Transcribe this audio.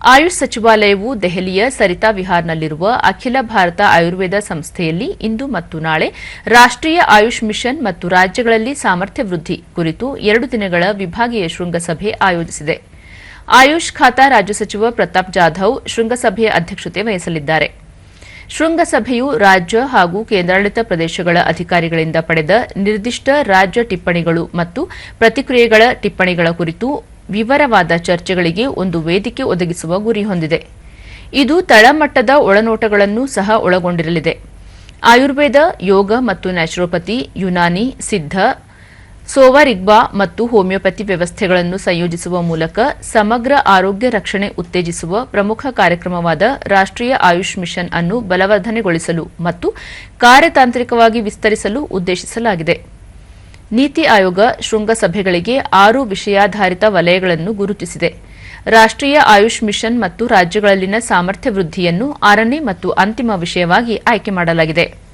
ಆಯುಷ್ ಸಚಿವಾಲಯವು ದೆಹಲಿಯ ಸರಿತಾ ವಿಹಾರ್ನಲ್ಲಿರುವ ಅಖಿಲ ಭಾರತ ಆಯುರ್ವೇದ ಸಂಸ್ಥೆಯಲ್ಲಿ ಇಂದು ಮತ್ತು ನಾಳೆ ರಾಷ್ಟೀಯ ಆಯುಷ್ ಮಿಷನ್ ಮತ್ತು ರಾಜ್ಯಗಳಲ್ಲಿ ಸಾಮರ್ಥ್ಯ ವೃದ್ಧಿ ಕುರಿತು ಎರಡು ದಿನಗಳ ವಿಭಾಗೀಯ ಶೃಂಗಸಭೆ ಆಯೋಜಿಸಿದೆ. ಆಯುಷ್ ಖಾತಾ ರಾಜ್ಯ ಸಚಿವ ಪ್ರತಾಪ್ ಜಾಧವ್ ಶೃಂಗಸಭೆಯ ಅಧ್ಯಕ್ಷತೆ ವಹಿಸಲಿದ್ದಾರೆ. ಶೃಂಗಸಭೆಯು ರಾಜ್ಯ ಹಾಗೂ ಕೇಂದ್ರಾಡಳಿತ ಪ್ರದೇಶಗಳ ಅಧಿಕಾರಿಗಳಿಂದ ಪಡೆದ ನಿರ್ದಿಷ್ಟ ರಾಜ್ಯ ಟಿಪ್ಪಣಿಗಳು ಮತ್ತು ಪ್ರತಿಕ್ರಿಯೆಗಳ ಟಿಪ್ಪಣಿಗಳ ಕುರಿತು ವಿವರವಾದ ಚರ್ಚೆಗಳಿಗೆ ಒಂದು ವೇದಿಕೆ ಒದಗಿಸುವ ಗುರಿ ಹೊಂದಿದೆ. ಇದು ತಳಮಟ್ಟದ ಒಳನೋಟಗಳನ್ನು ಸಹ ಒಳಗೊಂಡಿರಲಿದೆ. ಆಯುರ್ವೇದ, ಯೋಗ ಮತ್ತು ನ್ಯಾಚುರೋಪತಿ, ಯುನಾನಿ, ಸಿದ್ಧ ಸೋವಾರಿಗ್ಬಾ ಮತ್ತು ಹೋಮಿಯೋಪತಿ ವ್ಯವಸ್ಥೆಗಳನ್ನು ಸಂಯೋಜಿಸುವ ಮೂಲಕ ಸಮಗ್ರ ಆರೋಗ್ಯ ರಕ್ಷಣೆ ಉತ್ತೇಜಿಸುವ ಪ್ರಮುಖ ಕಾರ್ಯಕ್ರಮವಾದ ರಾಷ್ಟೀಯ ಆಯುಷ್ ಮಿಷನ್ ಅನ್ನು ಬಲವರ್ಧನೆಗೊಳಿಸಲು ಮತ್ತು ಕಾರ್ಯತಾಂತ್ರಿಕವಾಗಿ ವಿಸ್ತರಿಸಲು ಉದ್ದೇಶಿಸಲಾಗಿದೆ. ನೀತಿ ಆಯೋಗ ಶೃಂಗಸಭೆಗಳಿಗೆ ಆರು ವಿಷಯಾಧಾರಿತ ವಲಯಗಳನ್ನು ಗುರುತಿಸಿದೆ. ರಾಷ್ಟೀಯ ಆಯುಷ್ ಮಿಷನ್ ಮತ್ತು ರಾಜ್ಯಗಳಲ್ಲಿನ ಸಾಮರ್ಥ್ಯ ವೃದ್ಧಿಯನ್ನು ಆರನೇ ಮತ್ತು ಅಂತಿಮ ವಿಷಯವಾಗಿ ಆಯ್ಕೆ ಮಾಡಲಾಗಿದೆ.